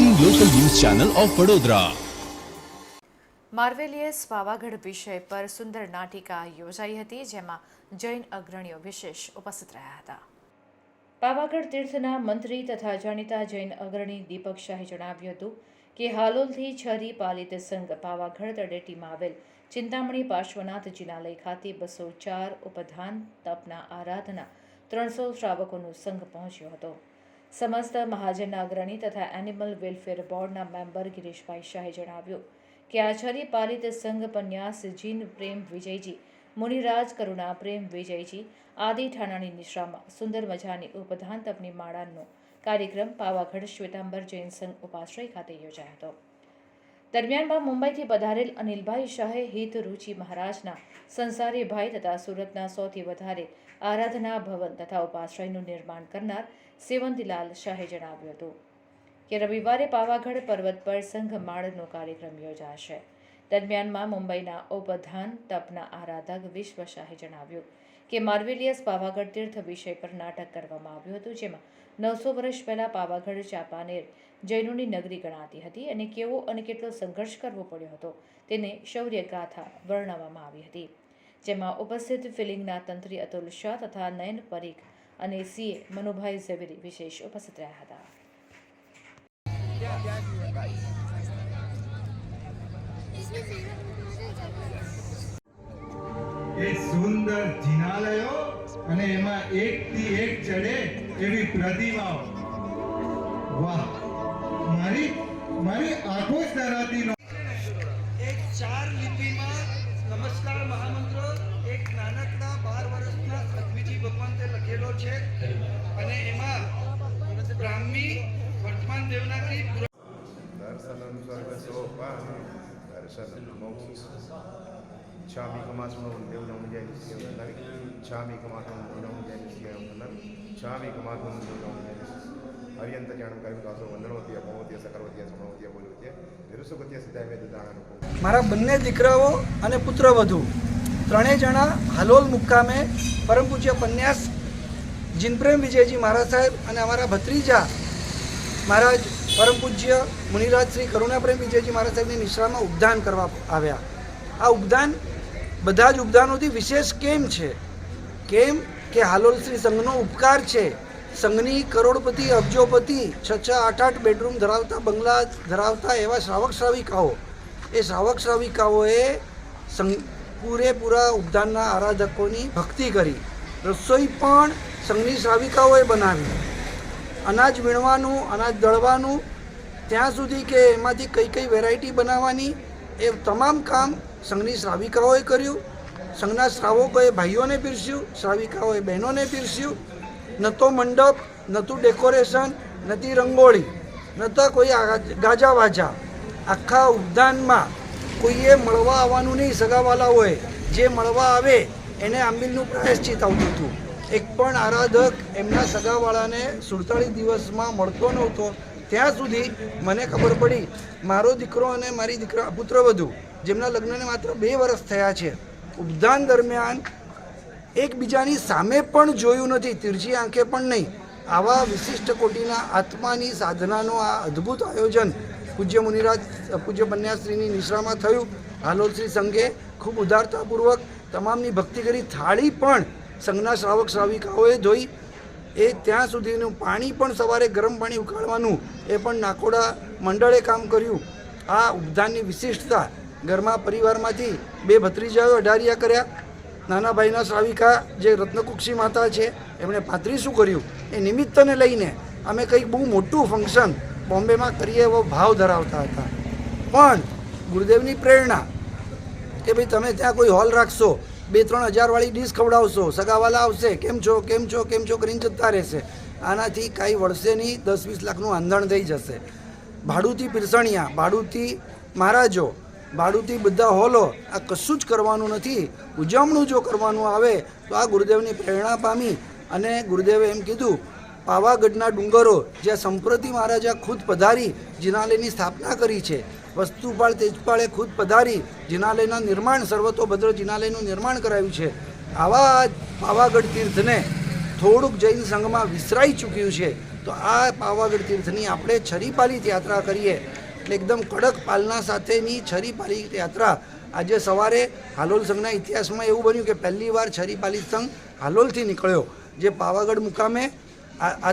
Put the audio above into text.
Channel of Vadodara marvellous Pavagadh વિષય પર સુંદર નાટિકા યોજાઈ હતી, જેમાં જૈન અગ્રણીઓ વિશેષ ઉપસ્થિત રહ્યા હતા. પાવાગઢ તીર્થના મંત્રી તથા જાણીતા જૈન અગ્રણી દીપક શાહે જણાવ્યું હતું કે હાલોલથી છરી પાલિત સંઘ પાવાગઢ તળેટીમાં આવેલ ચિંતામણી પાર્શ્વનાથ જિનાલય ખાતે બસો ચાર ઉપધાન તપના આરાધના ત્રણસો શ્રાવકોનો સંઘ પહોંચ્યો હતો. સમસ્ત મહાજનના અગ્રણી તથા એનિમલ વેલફેર બોર્ડના મેમ્બર ગિરીશભાઈ શાહે જણાવ્યું કે આચાર્ય પાલિત સંઘ પન્યાસ જીન પ્રેમ વિજયજી, મુનિરાજ કરુણા પ્રેમ વિજયજી, આદિ ઠાણાની નિશ્રામાં સુંદર મજાની ઉપધાન તપની માળાનો કાર્યક્રમ પાવાગઢ શ્વેતાંબર જૈન સંઘ ઉપાશ્રય ખાતે યોજાયો હતો. દરમિયાનમાં મુંબઈથી પધારેલ અનિલભાઈ શાહે હિત રુચિ મહારાજના સંસારી ભાઈ તથા સુરતના સૌથી વધારે આરાધના ભવન તથા ઉપાશ્રયનું નિર્માણ કરનાર સેવંતીલાલ શાહે જણાવ્યું હતું કે રવિવારે પાવાગઢ પર્વત પર સંઘ માળનો કાર્યક્રમ યોજાશે. દરમિયાનમાં મુંબઈના ઉપધાન તપના આરાધક વિશ્વ શાહે જણાવ્યું કે માર્વેલિયસ પાવાગઢ તીર્થ વિષય પર નાટક કરવામાં આવ્યું હતું, જેમાં નવસો વર્ષ પહેલાં પાવાગઢ ચાંપાનેર જૈનોની નગરી ગણાતી હતી અને કેવો અને કેટલો સંઘર્ષ કરવો પડ્યો હતો, તેને શૌર્ય ગાથા વર્ણવવામાં આવી હતી. જેમાં ઉપસ્થિત ફિલિંગના તંત્રી અતુલ શાહ તથા નયન પરીખ અને સીએ મનુભાઈ ઝવેરી વિશેષ ઉપસ્થિત રહ્યા હતા. એ સુંદર જિનાલયો અને એમાં એકથી એક ચડે એવી પ્રતિમાઓ. વાહ. મારી મારી આંખો જ ધરાતી નો એક ચાર લિપિમાં નમસ્કાર મહામંત્ર એક નાનકડા બાર વર્ષના સદવિજી ભગવંતે તે લખેલો છે. અને એમાં બ્રાહ્મી વર્તમાન દેવનાગરી દર્શન સ્વર્ગસોપાન દર્શન મોક્ષ. કમાસનો દેવનમ જય નિશ્ચય છામી કમાસનો દેવનમ જય નિશ્ચય છામી કમાસનો દેવનમ જય હરિયંત જાણમ કર્મ કાસો વંદનવતી અપમવતી સકરવતી સમવતી બોલવતી નિરુસુગતી સિદ્ધાય વેદ દાનમ મારા બંને દીકરાઓ અને પુત્રવધુ ત્રણેય જણા હાલોલ મુક્કામે પરમ પૂજ્ય પન્યાસ જીનપ્રેમ વિજયજી મહારાજ સાહેબ અને અમારા ભત્રીજા મહારાજ પરમ પૂજ્ય મુનિરાજ શ્રી કરુણાપ્રેમ વિજયજી મહારાજ સાહેબની નિશ્રામાં ઉપદાન કરવા આવ્યા. આ ઉપદાન, બધા જ ઉપદાનોથી વિશેષ કેમ છે? કેમ કે હાલોલ શ્રી સંઘનો ઉપકાર છે? સંઘની કરોડપતિ, અબજોપતિ, છ છ, આઠ આઠ બેડરૂમ ધરાવતા બંગલા ધરાવતા એવા શ્રાવક શ્રાવિકાઓ. એ શ્રાવક શ્રાવિકાઓએ સંઘ, પૂરેપૂરા ઉપદાનના આરાધકોની ભક્તિ કરી. રસોઈ પણ સંઘની શ્રાવિકાઓએ બનાવી. અનાજ વીણવાનું, અનાજ દળવાનું, ત્યાં સુધી કે એમાંથી કઈ કઈ વેરાયટી બનાવવાની, એ તમામ કામ સંઘની શ્રાવિકાઓએ કર્યું, સંઘના શ્રાવકોએ ભાઈઓને પીરસ્યું, શ્રાવિકાઓએ બહેનોને પીરસ્યું. ન તો મંડપ, ન તો ડેકોરેશન નથી રંગોળી, ન તો કોઈ ગાજા વાજા આખા ઉદ્યાનમાં કોઈએ મળવા આવવાનું નહીં સગાવાલાઓએ જે મળવા આવે એને આંબીલનું પ્રાયશ્ચિત આવતું હતું. એક પણ આરાધક એમના સગાવાળાને સુડતાળીસ દિવસમાં મળતો નહોતો. ત્યાં સુધી મને ખબર પડી, મારો દીકરો અને મારી દીકરા પુત્ર વધુ, જેમના લગ્નને માત્ર બે વર્ષ થયા છે. ઉપદાન દરમિયાન એકબીજાની સામે પણ જોયું નથી, તીરજી આંખે પણ નહીં. આવા વિશિષ્ટ કોટીના આત્માની સાધનાનો આ અદ્ભુત આયોજન પૂજ્ય મુનિરાજ, પૂજ્ય બન્યાશ્રીની નિશ્રામાં થયું. હાલોલ શ્રી સંઘે ખૂબ ઉદારતાપૂર્વક તમામની ભક્તિ કરી થાળી પણ સંઘના શ્રાવક શ્રાવિકાઓએ ધોઈ એ ત્યાં સુધીનું પાણી પણ સવારે ગરમ પાણી ઉકાળવાનું એ પણ નાકોડા મંડળે કામ કર્યું. આ ઉપધાનની વિશિષ્ટતા, ઘરમાં પરિવારમાંથી બે ભત્રીજાઓ અઢારિયા કર્યા. નાના ભાઈના શ્રાવિકા, જે રત્નકુક્ષી માતા છે, એમણે પાંત્રીસું કર્યું? એ નિમિત્તને લઈને અમે કંઈક બહુ મોટું ફંક્શન બોમ્બેમાં કરીએ એવો ભાવ ધરાવતા હતા. પણ ગુરુદેવની પ્રેરણા, કે ભાઈ તમે ત્યાં કોઈ હોલ રાખશો બે ત્રણ હજારવાળી ડીશ ખવડાવશો. સગાવાલા આવશે. કેમ છો? કેમ છો? કેમ છો? કરીને જતા રહેશે. આનાથી કાંઈ વળશે નહીં. દસ વીસ લાખનું આંધણ થઈ જશે. ભાડુથી પીરસણિયા ભાડુથી મહારાજો ભાડુથી બધા હોલો, આ કશું જ કરવાનું નથી. ઉજવણું જો કરવાનું આવે, તો આ ગુરુદેવની પ્રેરણા પામી અને ગુરુદેવે એમ કીધું પાવાગઢના ડુંગરો જ્યાં સંપ્રતિ મહારાજા ખુદ પધારી, જિનાલયની સ્થાપના કરી છે. વસ્તુપાળ તેજપાળે ખુદ પધારી, જિનાલયના નિર્માણ, સર્વતોભદ્ર જિનાલયનું નિર્માણ કરાવ્યું છે. આવા પાવાગઢ તીર્થને થોડુંક જૈન સંઘમાં વિસરાઈ ચૂક્યું છે. તો આ પાવાગઢ તીર્થની આપણે છરીપાલિત યાત્રા કરીએ. એટલે એકદમ કડક પાલના સાથેની છરીપાલી યાત્રા. આજે સવારે હાલોલ સંઘના ઇતિહાસમાં એવું બન્યું કે પહેલી વાર છરીપાલી સંઘ હાલોલથી નીકળ્યો. જે પાવાગઢ મુકામે આ આ